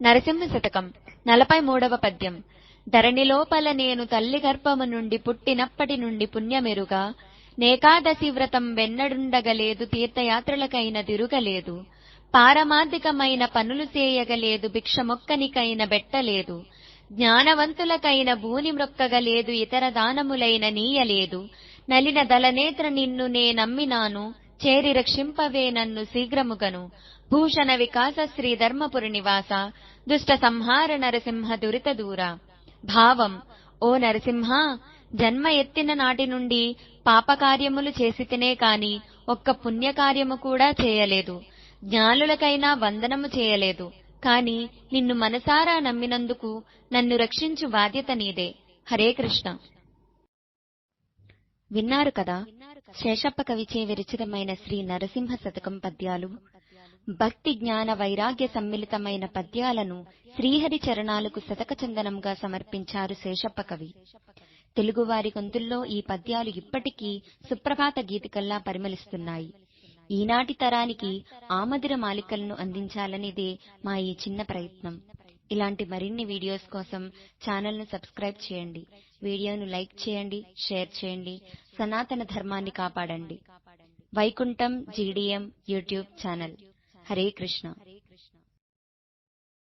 నరసింహ శతకం నలభై మూడవ పద్యం. ధరణిలోపల నేను తల్లి గర్భము నుండి పుట్టినప్పటి నుండి పుణ్యమెరుగా నేకాదశి వ్రతం వెన్నడుండగలేదు తీర్థయాత్రలకైన తిరుగలేదు పారమార్థికమైన పనులు చేయగలేదు భిక్షమొక్కనికైన బెట్టలేదు జ్ఞానవంతులకైన భూని మ్రొక్కగలేదు ఇతర దానములైన నీయలేదు నలిన దళనేత్ర నిన్ను నే నమ్మినాను చేరి రక్షింపవే నన్ను శీఘ్రముగను. భూషణ వికాస శ్రీ ధర్మపురి నివాస దుష్ట సంహార నరసింహ దురిత దూర. భావం ఓ నరసింహ జన్మ ఎత్తిన నాటి నుండి పాపకార్యములు చేసితినే కాని ఒక్క పుణ్యకార్యము కూడా చేయలేదు. జ్ఞానులకైనా వందనము చేయలేదు. కాని నిన్ను మనసారా నమ్మినందుకు నన్ను రక్షించు బాధ్యత నీదే. హరే కృష్ణ. విన్నారు కదా? శేషప్ప కవిచే విరచితమైన శ్రీ నరసింహ శతకం పద్యాలు. భక్తి జ్ఞాన వైరాగ్య సమ్మిళితమైన పద్యాలను శ్రీహరి చరణాలకు శతక చందనంగా సమర్పించారు శేషప్ప కవి. తెలుగువారి గొంతుల్లో ఈ పద్యాలు ఇప్పటికీ సుప్రభాత గీతికల్లా పరిమళిస్తున్నాయి. ఈనాటి తరానికి ఆమదిర మాలికలను అందించాలనేదే మా ఈ చిన్న ప్రయత్నం. ఇలాంటి మరిన్ని వీడియోస్ కోసం ఛానల్ను సబ్స్క్రైబ్ చేయండి. వీడియోను లైక్ చేయండి షేర్ చేయండి. సనాతన ధర్మాన్ని కాపాడండి. Vaikuntham GDM YouTube channel. Hare Krishna.